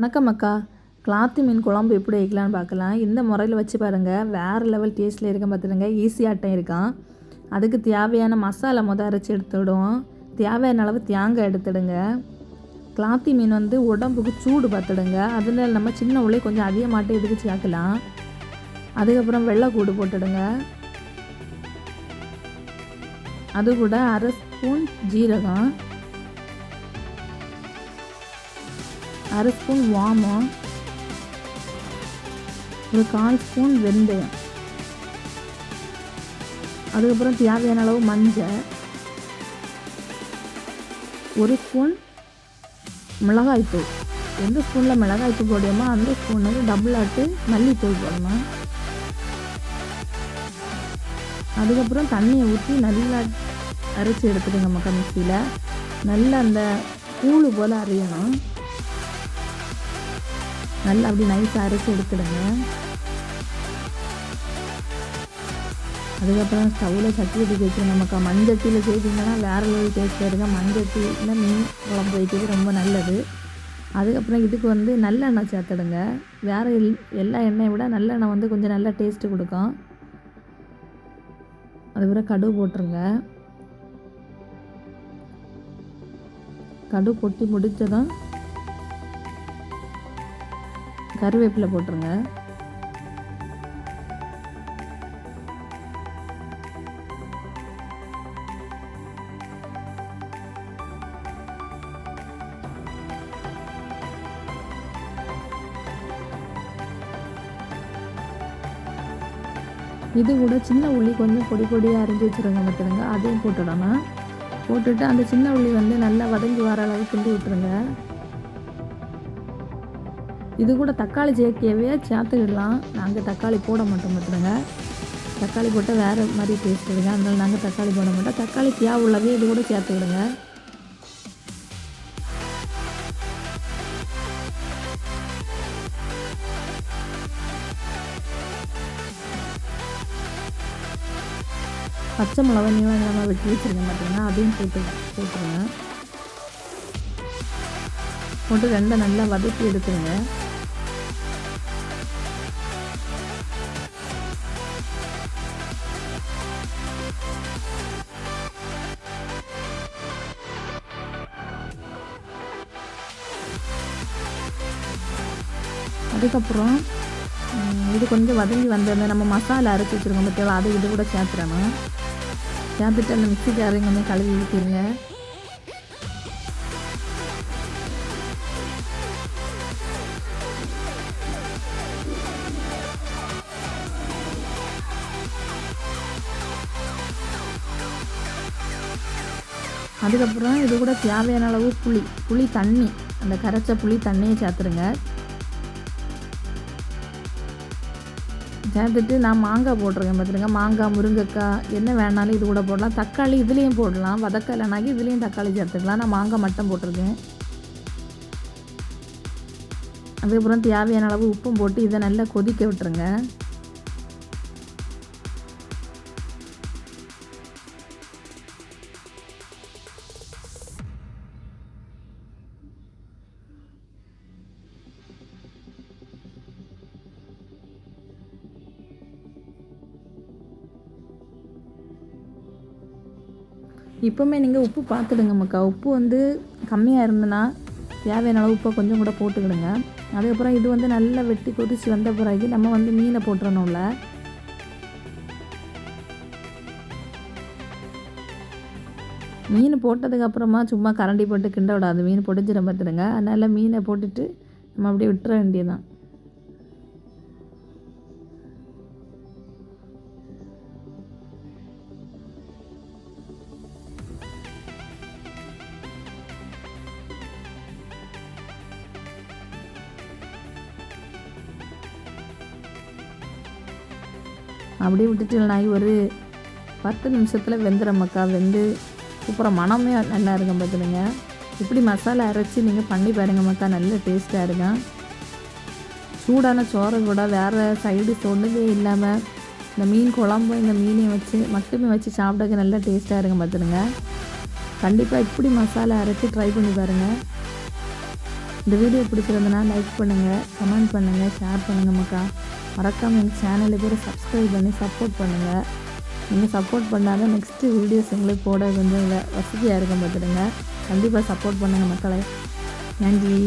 வணக்கம் அக்கா. கிளாத்தி மீன் குழம்பு எப்படி வைக்கலான்னு பார்க்கலாம். இந்த முறையில் வச்சு பாருங்கள் வேறு லெவல் டேஸ்ட்டில் இருக்க பார்த்துடுங்க ஈஸியாட்டம் இருக்கான். அதுக்கு தேவையான மசாலா மொதல் அரைச்சி எடுத்துவிடுவோம் தேவையான அளவு தேங்காய் எடுத்துடுங்க. கிளாத்தி மீன் வந்து உடம்புக்கு சூடு பார்த்துடுங்க அதில் நம்ம சின்ன உள்ளே கொஞ்சம் அதிகமாட்டு இதுக்கு சேர்க்கலாம். அதுக்கப்புறம் வெள்ளைக்கூடு போட்டுடுங்க. அது கூட அரை ஸ்பூன் ஜீரகம். அரை ஸ்பூன் வாமம் ஒரு கால் ஸ்பூன் வெந்தயம். அதுக்கப்புறம் தேவையான அளவு மஞ்சள். ஒரு ஸ்பூன் மிளகாய்த்தூள். எந்த ஸ்பூனில் மிளகாய்த்தூள் போடுமோ அந்த ஸ்பூனுக்கு டபுள் ஆட்டு மல்லித்தூள் போடணும். அதுக்கப்புறம் தண்ணியை ஊற்றி நல்லா அரைச்சி எடுத்துடுங்க மக்கா மிக்சியில். நல்லா அந்த கூழு போல் அரையணும். நல்லா அப்படி நைஸாக அரைச்சி எடுத்துடுங்க. அதுக்கப்புறம் ஸ்டவ்வில் சட்டி எடுத்து வச்சுருங்க. நமக்கு மஞ்சட்டியில் செய்திங்கன்னா வேறு லெவல் டேஸ்ட்டில் இருக்க மஞ்சட்டியில் மீன் குழம்பு வைக்கிறது ரொம்ப நல்லது. அதுக்கப்புறம் இதுக்கு வந்து நல்லெண்ணெய் சேர்த்துடுங்க. வேறு எல் எல்லா எண்ணெயை விட நல்லெண்ணெய் வந்து கொஞ்சம் நல்லா டேஸ்ட்டு கொடுக்கும். அதுக்கப்புறம் கடுகு போட்டுருங்க. கடுகு பொட்டி முடித்ததும் கருவேப்பிலை போட்டுருங்க. இது கூட சின்ன உள்ளி கொஞ்சம் பொடி பொடியாக அரிஞ்சு வச்சுருங்க பார்த்துருங்க அதையும் போட்டுடணும். போட்டுட்டு அந்த சின்ன உள்ளி வந்து நல்லா வதங்கி வர அளவுக்கு கிண்டி விட்டுருங்க. இது கூட தக்காளி சேர்க்கவே சேர்த்துக்கிடலாம். நாங்கள் தக்காளி போட மாட்டோம் பார்த்துருங்க தக்காளி போட்டால் வேறு மாதிரி டேஸ்ட் இருங்க அதனால் நாங்கள் தக்காளி போட மாட்டோம். தக்காளி தேவை உள்ளவே இது கூட சேர்த்துக்கிடுங்க. பச்சை மிளகா நீளம் நீளமாக வெட்டி வச்சுருங்க பார்த்தீங்கன்னா அதையும் போட்டு போட்டுருங்க. போட்டு ரெண்டை நல்லா வதக்கி எடுத்துருங்க. அதுக்கப்புறம் இது கொஞ்சம் வதங்கி வந்தது நம்ம மசாலா அரைச்சி வச்சுருக்கோம் பற்றியா அதை இது கூட சேர்த்துறணும் சேர்த்துட்டு அந்த மிக்சி ஜாரையும் கொஞ்சம் கழுவி ஊற்றிடுங்க அதுக்கப்புறம் இது கூட தேவையான அளவு புளி புளி தண்ணி அந்த கரைச்ச புளி தண்ணியை சேர்த்துருங்க. சேர்த்துட்டு நான் மாங்காய் போட்டிருக்கேன் பார்த்துருங்க. மாங்காய் முருங்கைக்காய் என்ன வேணாலும் இது கூட போடலாம். தக்காளி இதுலேயும் போடலாம். வதக்கலைனாக்கி இதுலேயும் தக்காளி சேர்த்துக்கலாம். நான் மாங்காய் மட்டும் போட்டிருக்கேன். அதுக்கப்புறம் தேவையான அளவு உப்பும் போட்டு இதை நல்லா கொதிக்க விட்டுருங்க. இப்போவுமே நீங்கள் உப்பு பார்த்துடுங்க மக்கா உப்பு வந்து கம்மியாக இருந்ததுன்னா தேவையான அளவு உப்பை கொஞ்சம் கூட போட்டுக்கிடுங்க. அதுக்கப்புறம் இது வந்து நல்லா வெட்டி கொதித்து வந்த பிறகு நம்ம வந்து மீனை போட்டுறணும்ல. மீன் போட்டதுக்கப்புறமா சும்மா கரண்டி போட்டு கிண்ட விடாது. மீன் பொடிஞ்சிட பார்த்துடுங்க. அதனால் மீனை போட்டுட்டு நம்ம அப்படியே விட்டுற வேண்டியதுதான். அப்படியே விட்டுட்டு நாய் ஒரு பத்து நிமிஷத்தில் வெந்துற மக்கா வெந்து சூப்பராக மனமே நல்லா இருக்கும் பார்த்துடுங்க. இப்படி மசாலா அரைச்சி நீங்கள் பண்ணி பாருங்க மக்கா நல்ல டேஸ்ட்டாக இருக்கும். சூடான சோறை கூட வேறு சைடு ஒன்றுமே இல்லாமல் இந்த மீன் குழம்பு இந்த மீனையும் வச்சு மட்டுமே வச்சு சாப்பிடக்க நல்லா டேஸ்ட்டாக இருக்கும் பார்த்துடுங்க. கண்டிப்பாக இப்படி மசாலா அரைச்சி ட்ரை பண்ணி பாருங்கள் இந்த வீடியோ பிடிச்சிருந்தனா லைக் பண்ணுங்கள் கமெண்ட் பண்ணுங்கள் ஷேர் பண்ணுங்கள் மக்கா மறக்காமல் எங்கள் சேனலுக்கு பேர் சப்ஸ்கிரைப் பண்ணி சப்போர்ட் பண்ணுங்கள் நீங்கள் சப்போர்ட் பண்ணாதான் நெக்ஸ்ட்டு வீடியோஸ் எங்களுக்கு போட கொஞ்சம் வசதியாக இருக்கும் பார்த்துடுங்க கண்டிப்பாக சப்போர்ட் பண்ணுங்கள் மக்களை. நன்றி.